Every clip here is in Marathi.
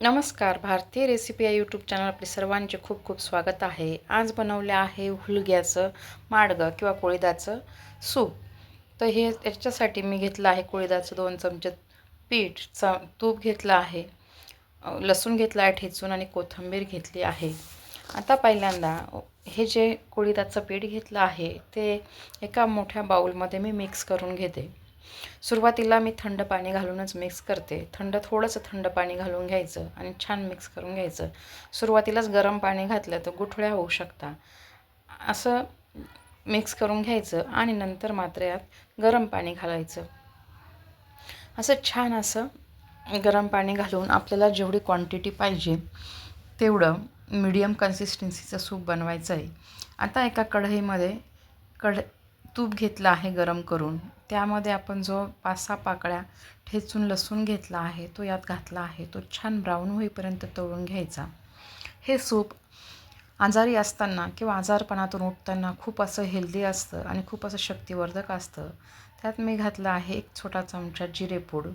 नमस्कार भारतीय रेसिपी या यूट्यूब चॅनल आपले सर्वांचे खूप खूप स्वागत आहे. आज बनवले आहे हुलग्याचं माडगं किंवा कोळीदाचं सूप. तर हे याच्यासाठी मी घेतलं आहे कोळीदाचं दोन चमचे पीठ च तूप घेतलं आहे लसूण घेतला आहे ठेचून आणि कोथिंबीर घेतली आहे. आता पहिल्यांदा हे जे कोळीदाचं पीठ घेतलं आहे ते एका मोठ्या बाऊलमध्ये मी मिक्स करून घेते. सुरुवातीला मी थंड पाणी घालूनच मिक्स करते. थंड थोडंसं थंड पाणी घालून घ्यायचं आणि छान मिक्स करून घ्यायचं. सुरुवातीलाच गरम पाणी घातलं तर गुठळ्या होऊ शकता. असं मिक्स करून घ्यायचं आणि नंतर मात्र यात गरम पाणी घालायचं. असं छान असं गरम पाणी घालून आपल्याला जेवढी क्वांटिटी पाहिजे तेवढं मीडियम कन्सिस्टन्सीचं सूप बनवायचं आहे आता एका कढईमध्ये कढ तूप घेतलं आहे गरम करून. त्यामध्ये आपण जो पाच सहा पाकळ्या ठेचून लसूण घेतला आहे तो यात घातला आहे. तो छान ब्राऊन होईपर्यंत तळून घ्यायचा. हे सूप आजारी असताना किंवा आजारपणातून उठताना खूप असं हेल्दी असतं आणि खूप असं शक्तिवर्धक असतं. त्यात मी घातलं आहे एक छोटा चमचा जिरेपूड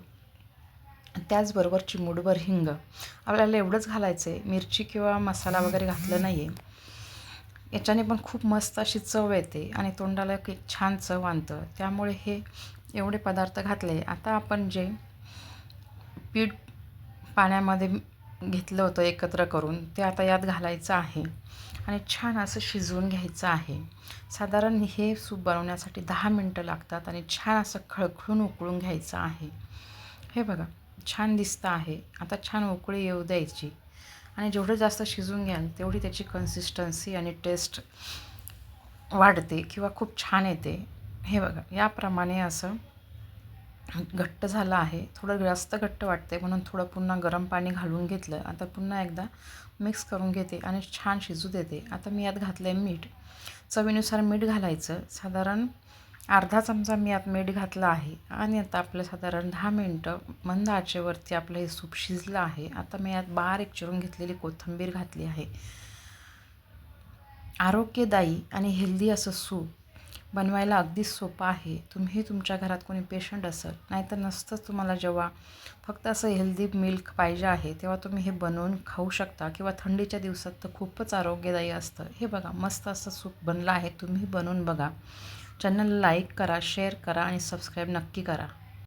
त्याचबरोबर चिमूटभर हिंग. आपल्याला एवढंच घालायचं आहे मिरची किंवा मसाला वगैरे घातलं नाही आहे याच्याने पण खूप मस्त अशी चव येते आणि तोंडाला एक छान चव आणतं. त्यामुळे हे एवढे पदार्थ घातले. आता आपण जे पीठ पाण्यामध्ये घेतलं होतं एकत्र करून ते आता यात घालायचं आहे आणि छान असं शिजवून घ्यायचं आहे. साधारण हे सूप बनवण्यासाठी दहा मिनटं लागतात आणि छान असं खळखळून उकळून घ्यायचं आहे. हे बघा छान दिसतं आहे. आता छान उकळी येऊ द्यायची. आणि जेवढं जास्त शिजून घ्याल तेवढी त्याची कन्सिस्टन्सी आणि टेस्ट वाढते किंवा खूप छान येते. हे बघा याप्रमाणे असं घट्ट झालं आहे. थोडं जास्त घट्ट वाटते म्हणून थोडं पुन्हा गरम पाणी घालून घेतलं. आता पुन्हा एकदा मिक्स करून घेते आणि छान शिजू देते. आता मी यात घातलं आहे मीठ. चवीनुसार मीठ घालायचं. साधारण अर्धा चमचा मी आत मीठ घातलं आहे आणि आता आपलं साधारण दहा मिनटं मंद आचेवरती आपलं हे सूप शिजलं आहे. आता मी यात बारीक चिरून घेतलेली कोथिंबीर घातली आहे. आरोग्यदायी आणि हेल्दी असं सूप बनवायला अगदी सोपं आहे. तुम्ही तुमच्या घरात कोणी पेशंट असेल नाहीतर नसतंच तुम्हाला जेव्हा फक्त असं हेल्दी मिल्क पाहिजे आहे तेव्हा तुम्ही हे बनवून खाऊ शकता किंवा थंडीच्या दिवसात तर खूपच आरोग्यदायी असतं. हे बघा मस्त असं सूप बनलं आहे तुम्ही बनवून बघा. चॅनल लाईक करा शेअर करा आणि सबस्क्राईब नक्की करा.